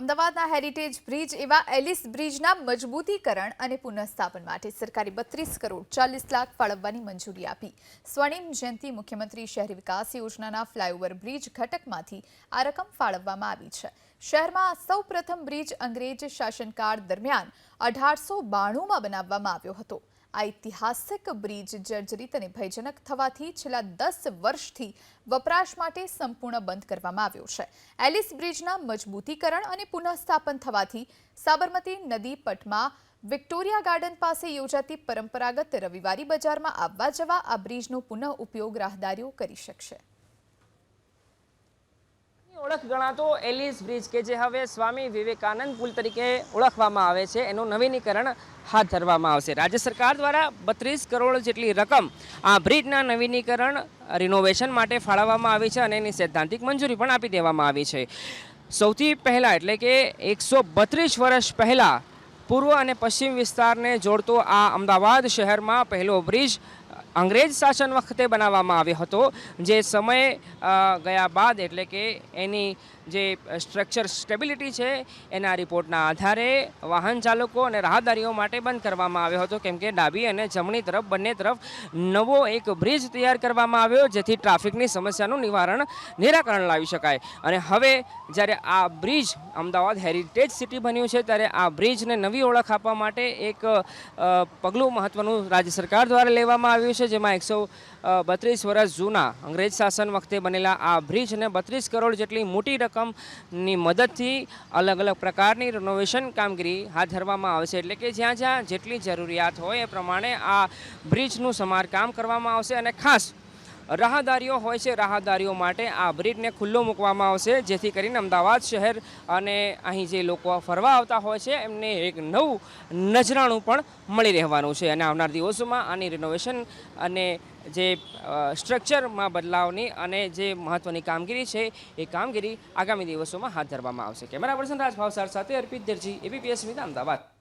અમદાવાદના heritage bridge એવા Ellis બ્રિજના મજબૂતીકરણ અને પુનઃસ્થાપન માટે સરકારે બત્રીસ કરોડ ચાલીસ લાખ ફાળવવાની મંજૂરી આપી. સ્વર્ણિમ જયંતિ મુખ્યમંત્રી શહેરી વિકાસ યોજનાના ફ્લાયઓવર બ્રિજ ઘટકમાંથી આ રકમ ફાળવવામાં આવી છે. શહેરમાં સૌપ્રથમ બ્રિજ અંગ્રેજ શાસનકાળ દરમિયાન અઢારસો બાણુંમાં બનાવવામાં આવ્યો હતો. આ ઐતિહાસિક બ્રિજ જર્જરિત અને ભયજનક થવાથી છેલ્લા દસ વર્ષથી વપરાશ માટે સંપૂર્ણ બંધ કરવામાં આવ્યો છે. એલિસ બ્રિજના મજબૂતીકરણ અને પુનઃસ્થાપન થવાથી સાબરમતી નદી પટમાં વિક્ટોરિયા ગાર્ડન પાસે યોજાતી પરંપરાગત રવિવારી બજારમાં આવવા જવા આ બ્રિજનો પુનઃ ઉપયોગ રાહદારીઓ કરી શકશે. ઓળખ ગણાતો એલિસ બ્રિજ કે જે હવે સ્વામી વિવેકાનંદ પુલ તરીકે ઓળખવામાં આવે છે, એનું નવીનીકરણ હાથ ધરવામાં આવશે. રાજ્ય સરકાર દ્વારા બત્રીસ કરોડ જેટલી રકમ આ બ્રિજના નવીનીકરણ, રિનોવેશન માટે ફાળવવામાં આવી છે અને એની સૈદ્ધાંતિક મંજૂરી પણ આપી દેવામાં આવી છે. સૌથી પહેલાં એટલે કે એકસો બત્રીસ વર્ષ પહેલાં પૂર્વ અને પશ્ચિમ વિસ્તારને જોડતો આ અમદાવાદ શહેરમાં પહેલો બ્રિજ અંગ્રેજ શાસન વખતે બનાવવામાં આવ્યો હતો, જે સમય ગયા બાદ એટલે કે એની જે સ્ટ્રક્ચર સ્ટેબિલિટી છે, એના રિપોર્ટના આધારે વાહન ચાલકો અને રાહદારીઓ માટે બંધ કરવામાં આવ્યો હતો. કેમ કે ડાબી અને જમણી તરફ, બંને તરફ નવો એક બ્રિજ તૈયાર કરવામાં આવ્યો, જેથી ટ્રાફિકની સમસ્યાનું નિવારણ નિરાકરણ લાવી શકાય. અને હવે, જ્યારે આ બ્રિજ અમદાવાદ હેરિટેજ સિટી બન્યું છે, ત્યારે આ બ્રિજને નવી ઓળખ આપવા માટે એક પગલું મહત્ત્વનું રાજ્ય સરકાર દ્વારા લેવામાં આવ્યું છે. જેમાં એકસો બત્રીસ વર્ષ જૂના અંગ્રેજ શાસન વખતે બનેલા આ બ્રિજને બત્રીસ કરોડ જેટલી મોટી રકમની મદદથી અલગ અલગ પ્રકારની રિનોવેશન કામગીરી હાથ ધરવામાં આવશે એટલે કે જ્યાં જ્યાં જેટલી જરૂરિયાત હોય એ પ્રમાણે આ બ્રિજનું સમારકામ કરવામાં આવશે અને ખાસ રાહદારીઓ હોય છે, રાહદારીઓ માટે આ બ્રિજને ખુલ્લો મૂકવામાં આવશે, જેથી કરીને અમદાવાદ શહેર અને અહીં જે લોકો ફરવા આવતા હોય છે, એમને એક નવું નજરાણું પણ મળી રહેવાનું છે. અને આવનાર દિવસોમાં આની રિનોવેશન અને જે સ્ટ્રક્ચરમાં બદલાવની અને જે મહત્ત્વની કામગીરી છે, એ કામગીરી આગામી દિવસોમાં હાથ ધરવામાં આવશે. કેમેરા પર્સન રાજ ભાવસાર સાથે અર્પિત દરજી એબીપીએસ સ્મિતા અમદાવાદ.